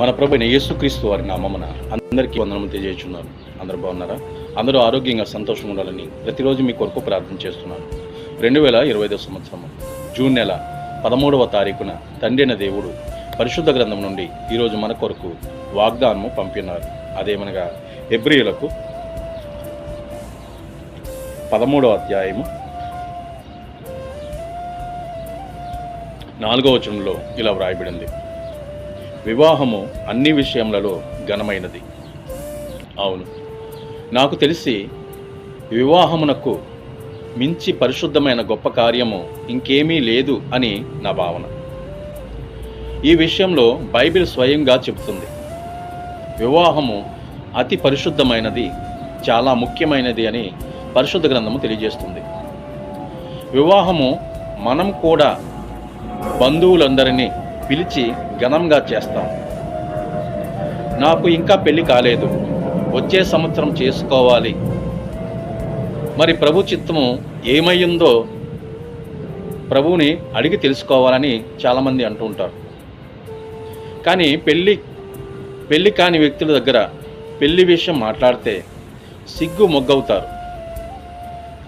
మన ప్రభుని యేసుక్రీస్తు వారి నామమున అందరికీ వందనము తెలియజేస్తున్నాను. అందరూ బాగున్నారా? అందరూ ఆరోగ్యంగా సంతోషంగా ఉండాలని ప్రతిరోజు మీ కొరకు ప్రార్థన చేస్తున్నాను. రెండు వేల ఇరవై ఐదో సంవత్సరము జూన్ నెల పదమూడవ తారీఖున తండ్రి అయిన దేవుడు పరిశుద్ధ గ్రంథం నుండి ఈరోజు మన కొరకు వాగ్దానము పంపినారు. అదేమనగా ఎబ్రియులకు పదమూడవ అధ్యాయము నాలుగవ వచనంలో ఇలా వ్రాయబడింది. వివాహము అన్ని విషయములలో ఘనమైనది. అవును. నాకు తెలిసి వివాహమునకు మించి పరిశుద్ధమైన గొప్ప కార్యము ఇంకేమీ లేదు అని నా భావన. ఈ విషయంలో బైబిల్ స్వయంగా చెబుతుంది. వివాహము అతి పరిశుద్ధమైనది చాలా ముఖ్యమైనది అని పరిశుద్ధ గ్రంథము తెలియజేస్తుంది. వివాహము మనం కూడా బంధువులందరినీ పిలిచి ఘనంగా చేస్తాం. నాకు ఇంకా పెళ్ళి కాలేదు. వచ్చే సంవత్సరం చేసుకోవాలి. మరి ప్రభు చిత్తము ఏమయ్యిందో ప్రభువుని అడిగి తెలుసుకోవాలని చాలామంది అంటుంటారు కానీ పెళ్ళి పెళ్ళి కాని వ్యక్తుల దగ్గర పెళ్ళి విషయం మాట్లాడితే సిగ్గు మొగ్గవుతారు.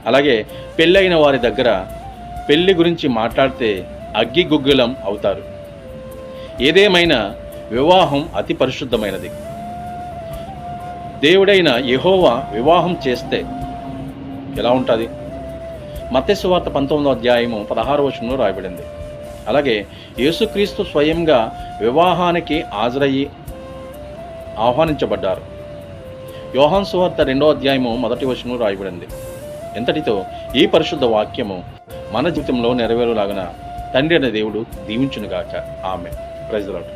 అలాగే పెళ్ళైన వారి దగ్గర పెళ్ళి గురించి మాట్లాడితే అగ్గి గుగ్గులం అవుతారు. ఏదేమైనా వివాహం అతి పరిశుద్ధమైనది. దేవుడైన యెహోవా వివాహం చేస్తే ఎలా ఉంటుంది? మత్స్యవార్త పంతొమ్మిదో అధ్యాయము పదహారు వచనంలో రాయబడింది. అలాగే యేసుక్రీస్తు స్వయంగా వివాహానికి హాజరయ్యి ఆహ్వానించబడ్డారు. యోహాన్ సువార్త రెండో అధ్యాయము మొదటి వచనంలో రాయబడింది. ఎంతటితో ఈ పరిశుద్ధ వాక్యము మన జీవితంలో నెరవేరులాగన తండ్రి అనే దేవుడు దీవించునుగాక. ఆమె ప్రైజ్ లాడ్